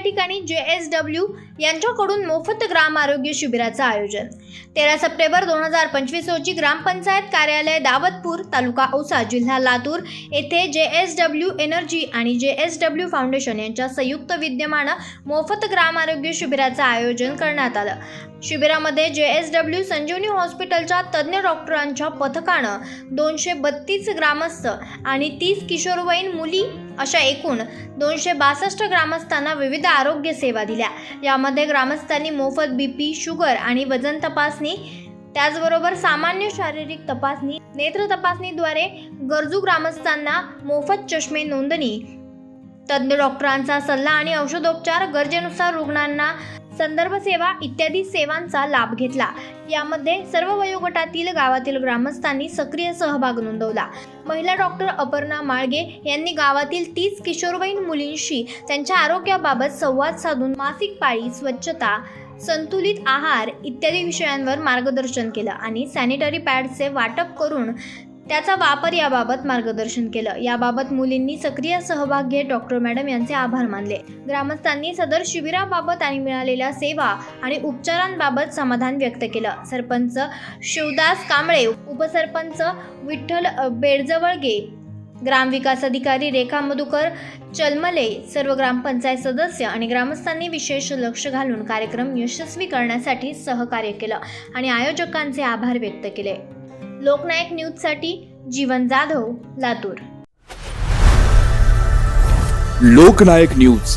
ठिकाणी जे S W यांच्याकडून मोफत ग्राम आरोग्य शिबिराचं आयोजन. तेरा सप्टेंबर दोन हजार पंचवीस रोजी ग्रामपंचायत कार्यालय दावतपूर तालुका औसा जिल्हा लातूर येथे जे एस डब्ल्यू एनर्जी आणि जे एस डब्ल्यू फाउंडेशन यांच्या संयुक्त विद्यमानं मोफत ग्राम आरोग्य शिबिराचं आयोजन करण्यात आलं. शिबिरामध्ये जे एस डब्ल्यू संजीवनी हॉस्पिटलच्या तज्ज्ञ डॉक्टरांच्या पथकानं दोनशे बत्तीस ग्रामस्थ आणि तीस किशोरवयीन मुली अशा एकूण दोनशे बासष्ट ग्रामस्थांना विविध आरोग्य सेवा दिल्या. यामध्ये ग्रामस्थांनी मोफत बी पी शुगर आणि वजन तपासणी त्याचबरोबर सामान्य शारीरिक तपासणी नेत्र तपासणीद्वारे गरजू ग्रामस्थांना मोफत चष्मे नोंदणी. तज्ज्ञ डॉक्टरांचा सल्ला आणि औषधोपचार गरजेनुसार रुग्णांना संदर्भ सेवा इत्यादी सेवांचा लाभ घेतला. यामध्ये सर्व वयोगटातील गावातील ग्रामस्थांनी सक्रिय सहभाग नोंदवला. महिला डॉक्टर अपर्णा माळगे यांनी गावातील तीस किशोरवयीन मुलींशी त्यांच्या आरोग्याबाबत संवाद साधून मासिक पाळी स्वच्छता संतुलित आहार इत्यादी विषयांवर मार्गदर्शन केलं आणि सॅनिटरी पॅडचे वाटप करून त्याचा वापर याबाबत मार्गदर्शन केलं. याबाबत मुलींनी सक्रिय सहभाग घेत डॉक्टर मॅडम यांचे आभार मानले. ग्रामस्थांनी सदर शिबिराबाबत आणि मिळालेल्या सेवा आणि उपचारांबाबत समाधान व्यक्त केलं. सरपंच शिवदास कांबळे उपसरपंच विठ्ठल बेडजवळगे ग्रामविकास अधिकारी रेखा मधुकर चलमले सर्व ग्रामपंचायत सदस्य आणि ग्रामस्थांनी विशेष लक्ष घालून कार्यक्रम यशस्वी करण्यासाठी सहकार्य केलं आणि आयोजकांचे आभार व्यक्त केले. लोकनायक न्यूजसाठी जीवन जाधव लातूर. लोकनायक न्यूज.